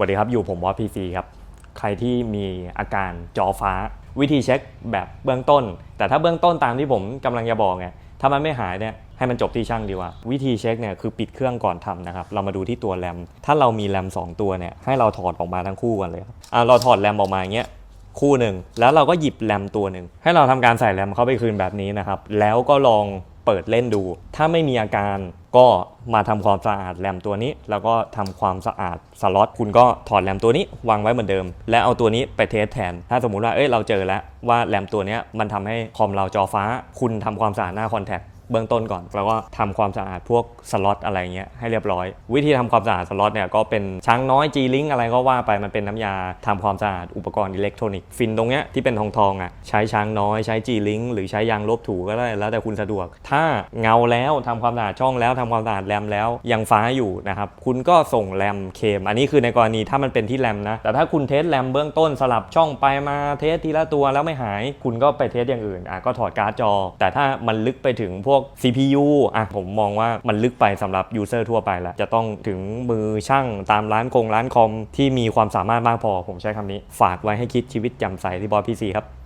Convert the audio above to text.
วัสดีครับ อยู่ผมวอพีซีครับ ใครที่มีอาการจอฟ้า วิธีเช็คแบบเบื้องต้น แต่ถ้าเบื้องต้นตามที่ผมกำลังจะบอกไงถ้ามันไม่หายเนี่ยให้มันจบที่ช่างดีกว่า วิธีเช็คเนี่ยคือปิดเครื่องก่อนทำนะครับ เรามาดูที่ตัวแรม ถ้าเรามีแรม 2 ตัวเนี่ยให้เราถอดออกมาทั้งคู่กันเลยอะเราถอดแรมออกมาอย่างเงี้ยคู่หนึ่งแล้วเราก็หยิบแรมตัวหนึ่งให้เราทำการใส่แรมเข้าไปคืนแบบนี้นะครับแล้วก็ลอง เปิดเล่นดู ถ้าไม่มีอาการก็มาทำความสะอาดแรมตัวนี้ แล้วก็ทำความสะอาดสล็อตคุณก็ถอดแรมตัวนี้วางไว้เหมือนเดิม แล้วเอาตัวนี้ไปเทสแทน ถ้าสมมุติว่าเอ้ยเราเจอแล้วว่าแรมตัวนี้มันทำให้คอมเราจอฟ้า คุณทำความสะอาดหน้าคอนแทค เบื้องต้นก่อน แล้วก็ทำความสะอาดพวกสล็อตอะไรเงี้ยให้เรียบร้อย วิธีทำความสะอาดสล็อตเนี่ยก็เป็นช้างน้อย G-Link อะไรก็ว่าไปมันเป็นน้ำยาทำความสะอาดอุปกรณ์อิเล็กทรอนิกส์ฟินตรงเนี้ยที่เป็นทองทองๆอะใช้ช้างน้อยใช้ G-Link หรือใช้ยางลบถูก็ได้แล้วแต่คุณสะดวก ถ้าเงาแล้วทำความสะอาดช่องแล้วทำความสะอาดแรมแล้วยังฟ้าอยู่นะครับคุณก็ส่งแรมเคม อันนี้คือในกรณีถ้ามันเป็นที่แรมนะแต่ถ้าคุณเทสแรมเบื้องต้นสลับช่องไปมาเทสทีละตัวแล้วไม่หาย คุณก็ไปเทสอย่างอื่นอะก็ถอดการ์ดจอ แต่ถ้ามันลึกไปถึงพวก CPU อะผมมองว่ามันลึกไปสำหรับยูเซอร์ทั่วไปแล้ว จะต้องถึงมือช่างตามร้านคงร้านคอมที่มีความสามารถมากพอ ผมใช้คำนี้ ฝากไว้ให้คิดชีวิตจำใสที่บอยพีซีครับ